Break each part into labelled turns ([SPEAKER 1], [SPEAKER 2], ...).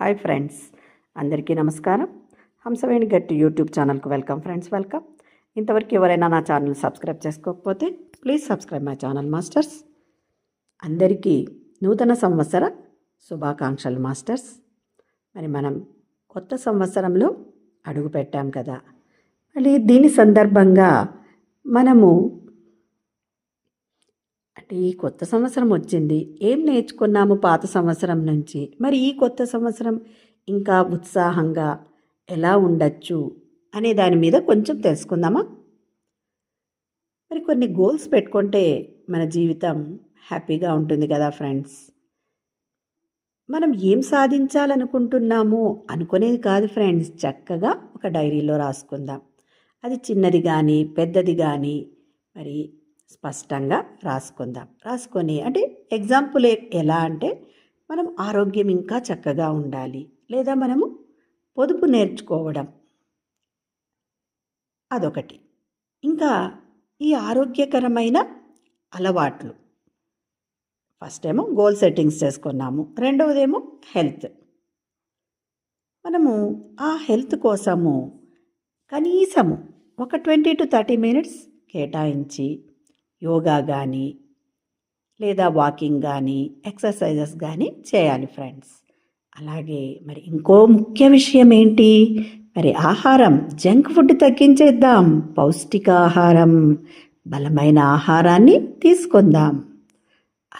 [SPEAKER 1] Hi friends అందరికీ నమస్కారం. హంసవేణి గట్టి యూట్యూబ్ ఛానల్కు వెల్కమ్ ఫ్రెండ్స్ వెల్కమ్. ఇంతవరకు ఎవరైనా నా ఛానల్ సబ్స్క్రైబ్ చేసుకోకపోతే please subscribe my channel masters. అందరికీ నూతన సంవత్సర శుభాకాంక్షలు మాస్టర్స్. మరి మనం కొత్త సంవత్సరంలో అడుగు పెట్టాం కదా. మళ్ళీ దీని సందర్భంగా మనము కాబట్టి ఈ కొత్త సంవత్సరం వచ్చింది. ఏం నేర్చుకున్నాము పాత సంవత్సరం నుంచి? మరి ఈ కొత్త సంవత్సరం ఇంకా ఉత్సాహంగా ఎలా ఉండొచ్చు అనే దాని మీద కొంచెం తెలుసుకుందామా? మరి కొన్ని గోల్స్ పెట్టుకుంటే మన జీవితం హ్యాపీగా ఉంటుంది కదా ఫ్రెండ్స్. మనం ఏం సాధించాలనుకుంటున్నామో అనుకునేది కాదు ఫ్రెండ్స్. చక్కగా ఒక డైరీలో రాసుకుందాం. అది చిన్నది కానీ పెద్దది కానీ మరి స్పష్టంగా రాసుకుందాం. రాసుకొని అంటే ఎగ్జాంపుల్ ఎలా అంటే మనం ఆరోగ్యం ఇంకా చక్కగా ఉండాలి. లేదా మనము పొదుపు నేర్చుకోవడం. అదొకటి. ఇంకా ఈ ఆరోగ్యకరమైన అలవాట్లు. ఫస్ట్ ఏమో గోల్ సెట్టింగ్స్ చేసుకున్నాము. రెండవదేమో హెల్త్. మనము ఆ హెల్త్ కోసము కనీసము ఒక ట్వంటీ టు థర్టీ మినిట్స్ కేటాయించి యోగా కానీ లేదా వాకింగ్ కానీ ఎక్సర్సైజెస్ కానీ చేయాలి ఫ్రెండ్స్. అలాగే మరి ఇంకో ముఖ్య విషయం ఏంటి? మరి ఆహారం జంక్ ఫుడ్ తగ్గించేద్దాం పౌష్టికాహారం బలమైన ఆహారాన్ని తీసుకుందాం.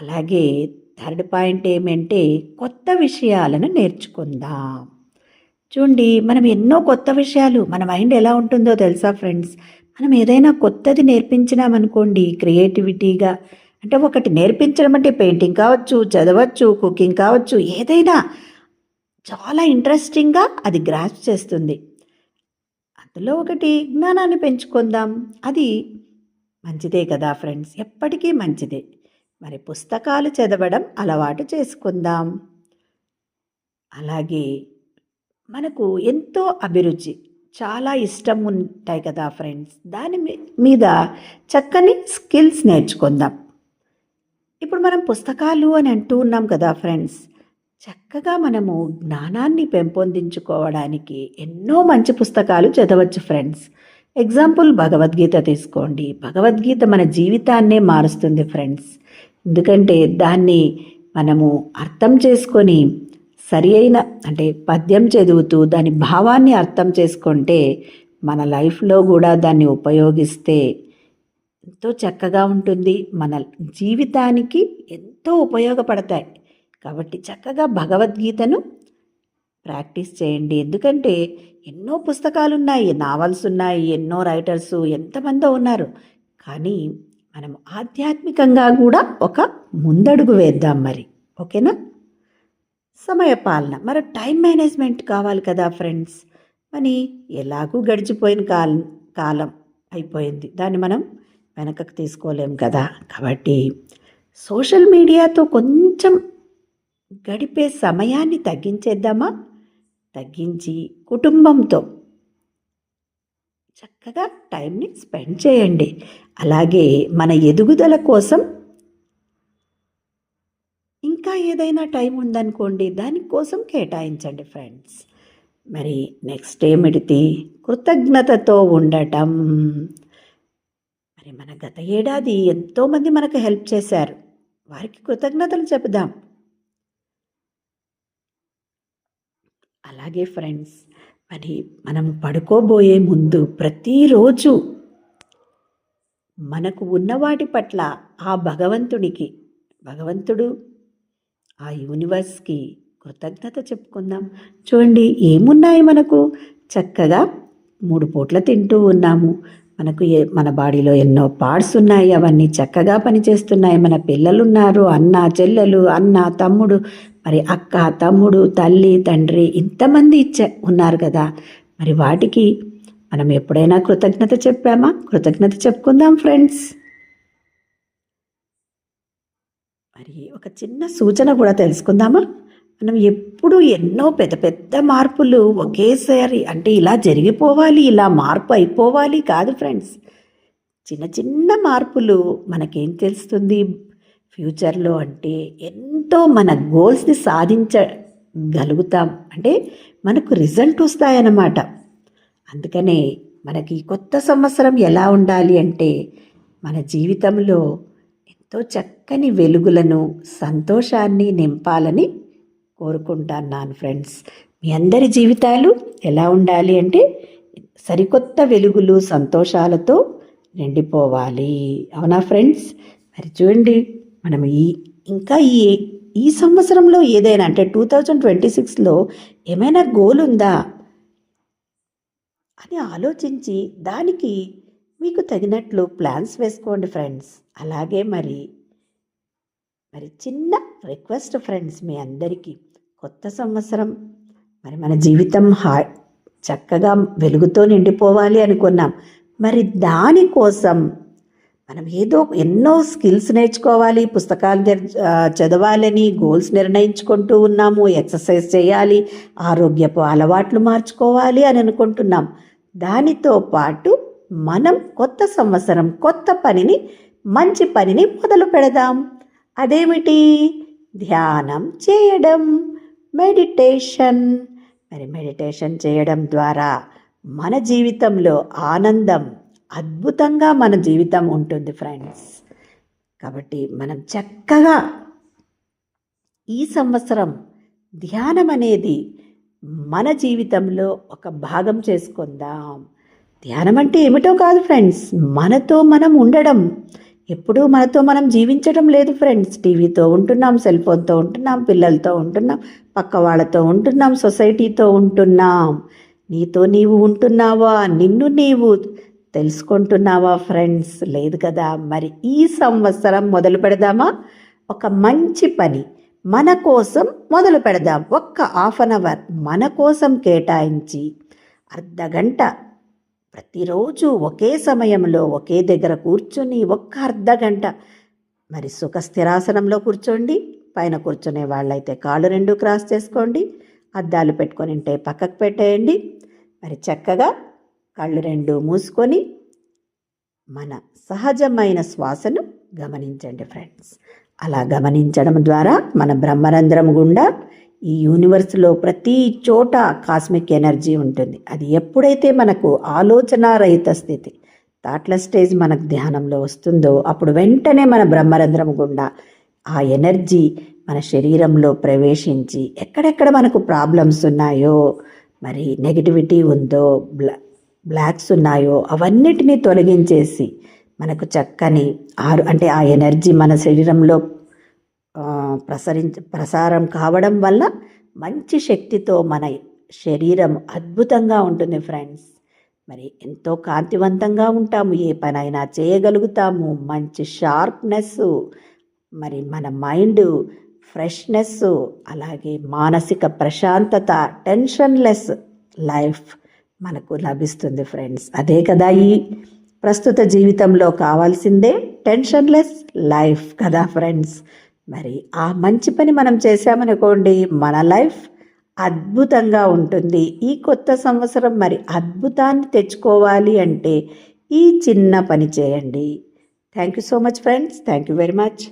[SPEAKER 1] అలాగే థర్డ్ పాయింట్ ఏమంటే కొత్త విషయాలను నేర్చుకుందాం. చూడండి మనం ఎన్నో కొత్త విషయాలు మన మైండ్ ఎలా ఉంటుందో తెలుసా ఫ్రెండ్స్? మనం ఏదైనా కొత్తది నేర్పించినామనుకోండి క్రియేటివిటీగా. అంటే ఒకటి నేర్పించడం అంటే పెయింటింగ్ కావచ్చు చదవచ్చు కుకింగ్ కావచ్చు ఏదైనా చాలా ఇంట్రెస్టింగ్గా అది గ్రాస్ చేస్తుంది. అందులో ఒకటి జ్ఞానాన్ని పెంచుకుందాం. అది మంచిదే కదా ఫ్రెండ్స్ ఎప్పటికీ మంచిదే. మరి పుస్తకాలు చదవడం అలవాటు చేసుకుందాం. అలాగే మనకు ఎంతో అభిరుచి చాలా ఇష్టం ఉంటాయి కదా ఫ్రెండ్స్ దాని మీ- మీద చక్కని స్కిల్స్ నేర్చుకుందాం. ఇప్పుడు మనం పుస్తకాలు అని అంటూ ఉన్నాం కదా ఫ్రెండ్స్ చక్కగా మనము జ్ఞానాన్ని పెంపొందించుకోవడానికి ఎన్నో మంచి పుస్తకాలు చదవచ్చు ఫ్రెండ్స్ ఎగ్జాంపుల్ భగవద్గీత తీసుకోండి. భగవద్గీత మన జీవితాన్నే మారుస్తుంది ఫ్రెండ్స్ ఎందుకంటే దాన్ని మనము అర్థం చేసుకొని సరి అయిన అంటే పద్యం చదువుతూ దాని భావాన్ని అర్థం చేసుకుంటే మన లైఫ్లో కూడా దాన్ని ఉపయోగిస్తే ఎంతో చక్కగా ఉంటుంది. మన జీవితానికి ఎంతో ఉపయోగపడతాయి. కాబట్టి చక్కగా భగవద్గీతను ప్రాక్టీస్ చేయండి. ఎందుకంటే ఎన్నో పుస్తకాలు ఉన్నాయి నావల్స్ ఉన్నాయి ఎన్నో రైటర్స్ ఎంతమందో ఉన్నారు. కానీ మనం ఆధ్యాత్మికంగా కూడా ఒక ముందడుగు వేద్దాం మరి. ఓకేనా? సమయపాలన మరి టైం మేనేజ్మెంట్ కావాలి కదా ఫ్రెండ్స్. మరి ఎలాగూ గడిచిపోయిన కాలం కాలం అయిపోయింది. దాన్ని మనం వెనకకు తీసుకోలేం కదా. కాబట్టి సోషల్ మీడియాతో కొంచెం గడిపే సమయాన్ని తగ్గించేద్దామా? తగ్గించి కుటుంబంతో చక్కగా టైంని స్పెండ్ చేయండి. అలాగే మన ఎదుగుదల కోసం ఏదైనా టైం ఉందనుకోండి దానికోసం కేటాయించండి ఫ్రెండ్స్. మరి నెక్స్ట్ ఏమిటి? కృతజ్ఞతతో ఉండటం. మరి మన గత ఏడాది ఎంతోమంది మనకు హెల్ప్ చేశారు. వారికి కృతజ్ఞతలు చెబుదాం. అలాగే ఫ్రెండ్స్ మరి మనం పడుకోబోయే ముందు ప్రతిరోజు మనకు ఉన్న వాటి పట్ల ఆ భగవంతుడికి భగవంతుడు ఆ యూనివర్స్కి కృతజ్ఞత చెప్పుకుందాం. చూడండి ఏమున్నాయి మనకు? చక్కగా మూడు పూట్ల తింటూ ఉన్నాము. మనకు ఏ మన బాడీలో ఎన్నో పార్ట్స్ ఉన్నాయి. అవన్నీ చక్కగా పనిచేస్తున్నాయి. మన పిల్లలు ఉన్నారు అన్న చెల్లెలు అన్న తమ్ముడు మరి అక్క తమ్ముడు తల్లి తండ్రి ఇంతమంది ఇచ్చే ఉన్నారు కదా. మరి వాటికి మనం ఎప్పుడైనా కృతజ్ఞత చెప్పామా? కృతజ్ఞత చెప్పుకుందాం ఫ్రెండ్స్. మరి ఒక చిన్న సూచన కూడా తెలుసుకుందామా? మనం ఎప్పుడు ఎన్నో పెద్ద పెద్ద మార్పులు ఒకేసారి అంటే ఇలా జరిగిపోవాలి ఇలా మార్పు అయిపోవాలి కాదు ఫ్రెండ్స్. చిన్న చిన్న మార్పులు మనకేం తెలుస్తుంది? ఫ్యూచర్లో అంటే ఎంతో మన గోల్స్ని సాధించగలుగుతాం. అంటే మనకు రిజల్ట్ వస్తాయన్నమాట. అందుకనే మనకి కొత్త సంవత్సరం ఎలా ఉండాలి అంటే మన జీవితంలో ఎంతో చక్కని వెలుగులను సంతోషాన్ని నింపాలని కోరుకుంటున్నాను ఫ్రెండ్స్. మీ అందరి జీవితాలు ఎలా ఉండాలి అంటే సరికొత్త వెలుగులు సంతోషాలతో నిండిపోవాలి. అవునా ఫ్రెండ్స్? మరి చూడండి మనం ఈ ఇంకా ఈ ఈ సంవత్సరంలో ఏదైనా అంటే టూ థౌజండ్ ట్వంటీ సిక్స్లో ఏమైనా గోల్ ఉందా అని ఆలోచించి దానికి మీకు తగినట్లు ప్లాన్స్ వేసుకోండి ఫ్రెండ్స్. అలాగే మరి మరి చిన్న రిక్వెస్ట్ ఫ్రెండ్స్ మీ అందరికీ. కొత్త సంవత్సరం మరి మన జీవితం హా చక్కగా వెలుగుతో నిండిపోవాలి అనుకున్నాం. మరి దానికోసం మనం ఏదో ఎన్నో స్కిల్స్ నేర్చుకోవాలి పుస్తకాలు చదవాలని గోల్స్ నిర్ణయించుకుంటూ ఉన్నాము ఎక్సర్సైజ్ చేయాలి ఆరోగ్యపు అలవాట్లు మార్చుకోవాలి అని అనుకుంటున్నాం. దానితో పాటు మనం కొత్త సంవత్సరం కొత్త పనిని మంచి పనిని మొదలు పెడదాం. అదేమిటి? ధ్యానం చేయడం మెడిటేషన్. మరి మెడిటేషన్ చేయడం ద్వారా మన జీవితంలో ఆనందం అద్భుతంగా మన జీవితం ఉంటుంది ఫ్రెండ్స్. కాబట్టి మనం చక్కగా ఈ సంవత్సరం ధ్యానం అనేది మన జీవితంలో ఒక భాగం చేసుకుందాం. ధ్యానం అంటే ఏమిటో కాదు ఫ్రెండ్స్. మనతో మనం ఉండడం. ఎప్పుడూ మనతో మనం జీవించడం లేదు ఫ్రెండ్స్. టీవీతో ఉంటున్నాం సెల్ ఫోన్తో ఉంటున్నాం పిల్లలతో ఉంటున్నాం పక్క వాళ్ళతో ఉంటున్నాం సొసైటీతో ఉంటున్నాం. నీతో నీవు ఉంటున్నావా? నిన్ను నీవు తెలుసుకుంటున్నావా ఫ్రెండ్స్? లేదు కదా? మరి ఈ సంవత్సరం మొదలు పెడదామా? ఒక మంచి పని. మన కోసం మొదలు పెడదాం. ఒక్క హాఫ్ అన్ అవర్ మన కోసం కేటాయించి అర్ధ గంట ప్రతిరోజు ఒకే సమయంలో ఒకే దగ్గర కూర్చొని ఒక్క అర్ధ గంట. మరి సుఖ స్థిరాసనంలో కూర్చోండి. పైన కూర్చునే వాళ్ళైతే కాళ్ళు రెండు క్రాస్ చేసుకోండి. అద్దాలు పెట్టుకొని ఉంటే పక్కకు పెట్టేయండి. మరి చక్కగా కళ్ళు రెండు మూసుకొని మన సహజమైన శ్వాసను గమనించండి ఫ్రెండ్స్. అలా గమనించడం ద్వారా మన బ్రహ్మరంధ్రం గుండా ఈ యూనివర్స్లో ప్రతి చోట కాస్మిక్ ఎనర్జీ ఉంటుంది. అది ఎప్పుడైతే మనకు ఆలోచన రహిత స్థితి థాట్ల స్టేజ్ మనకు ధ్యానంలో వస్తుందో అప్పుడు వెంటనే మన బ్రహ్మరంధ్రం గుండా ఆ ఎనర్జీ మన శరీరంలో ప్రవేశించి ఎక్కడెక్కడ మనకు ప్రాబ్లమ్స్ ఉన్నాయో మరి నెగిటివిటీ ఉందో బ్లా బ్లాక్స్ ఉన్నాయో అవన్నిటినీ తొలగించేసి మనకు చక్కని ఆరు అంటే ఆ ఎనర్జీ మన శరీరంలో ప్రసరించ ప్రసారం కావడం వల్ల మంచి శక్తితో మన శరీరం అద్భుతంగా ఉంటుంది ఫ్రెండ్స్. మరి ఎంతో కాంతివంతంగా ఉంటాము ఏ పనైనా చేయగలుగుతాము. మంచి షార్ప్నెస్ మరి మన మైండ్ ఫ్రెష్నెస్ అలాగే మానసిక ప్రశాంతత టెన్షన్లెస్ లైఫ్ మనకు లభిస్తుంది ఫ్రెండ్స్. అదే కదా ఈ ప్రస్తుత జీవితంలో కావాల్సిందే టెన్షన్లెస్ లైఫ్ కదా ఫ్రెండ్స్. మరి ఆ మంచి పని మనం చేశామనుకోండి మన లైఫ్ అద్భుతంగా ఉంటుంది. ఈ కొత్త సంవత్సరం మరి అద్భుతాన్ని తెచ్చుకోవాలి అంటే ఈ చిన్న పని చేయండి. Thank you so much friends. Thank you very much.